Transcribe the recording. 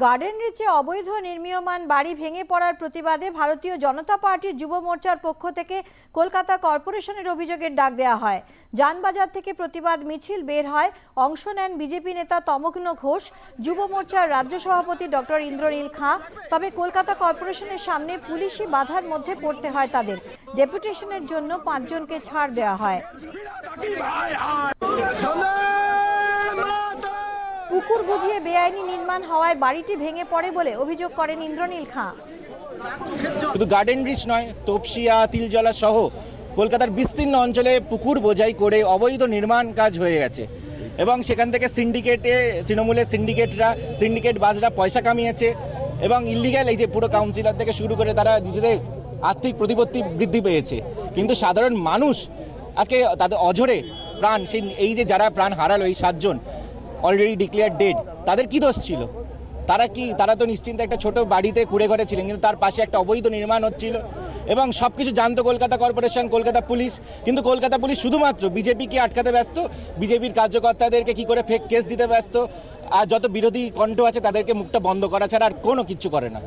Garden রিচে অবৈধ নির্মীয়মান বাড়ি ভেঙে পড়ার প্রতিবাদে ভারতীয় জনতা পার্টির যুব মোর্চার পক্ষ থেকে কলকাতা কর্পোরেশনের অভিযোগের ডাক দেওয়া হয়। যানবাজার থেকে প্রতিবাদ মিছিল বের হয়। অংশ নেন বিজেপি নেতা তমগ্ন ঘোষ, যুব মোর্চার রাজ্য সভাপতি ডক্টর ইন্দ্রনীল খাঁ। তবে কলকাতা কর্পোরেশনের সামনে পুলিশি বাধার মধ্যে পড়তে হয় তাদের। ডেপুটেশনের জন্য পাঁচজনকে ছাড় দেওয়া হয়। পুকুর বুঝিয়ে বেআইনি নির্মাণ হওয়ায় বাড়িটি ভেঙে পড়ে বলে অভিযোগ করেন ইন্দ্রনীল খাঁ। শুধু গার্ডেন ব্রিজ নয়, তপসিয়া, তিলজলা সহ কলকাতার বিস্তীর্ণ অঞ্চলে পুকুর বোঝাই করে অবৈধ নির্মাণ কাজ হয়ে গেছে। এবং সেখান থেকে সিন্ডিকেটে তৃণমূলের সিন্ডিকেটরা সিন্ডিকেট বাসরা পয়সা কামিয়েছে এবং ইলিগ্যাল এই যে পুরো কাউন্সিলর থেকে শুরু করে তারা নিজেদের আর্থিক প্রতিপত্তি বৃদ্ধি পেয়েছে। কিন্তু সাধারণ মানুষ আজকে তাদের অঝরে প্রাণ, সেই, এই যে যারা প্রাণ হারালো এই সাতজন অলরেডি ডিক্লেয়ার ডেড তাদের কি দোষ ছিল? তারা কি, তারা তো নিশ্চিন্তে একটা ছোট বাড়িতে কুড়ে ঘরে ছিলেন, কিন্তু তার পাশে একটা অবৈধ নির্মাণ হচ্ছিল এবং সব কিছু জানতো কলকাতা কর্পোরেশন, কলকাতা পুলিশ। কিন্তু কলকাতা পুলিশ শুধুমাত্র বিজেপিকে আটকাতে ব্যস্ত, বিজেপির কার্যকর্তাদেরকে কি করে ফেক কেস দিতে ব্যস্ত, আর যত বিরোধী কণ্ঠ আছে তাদেরকে মুখটা বন্ধ করা ছাড়া আর কোনো কিছু করে না।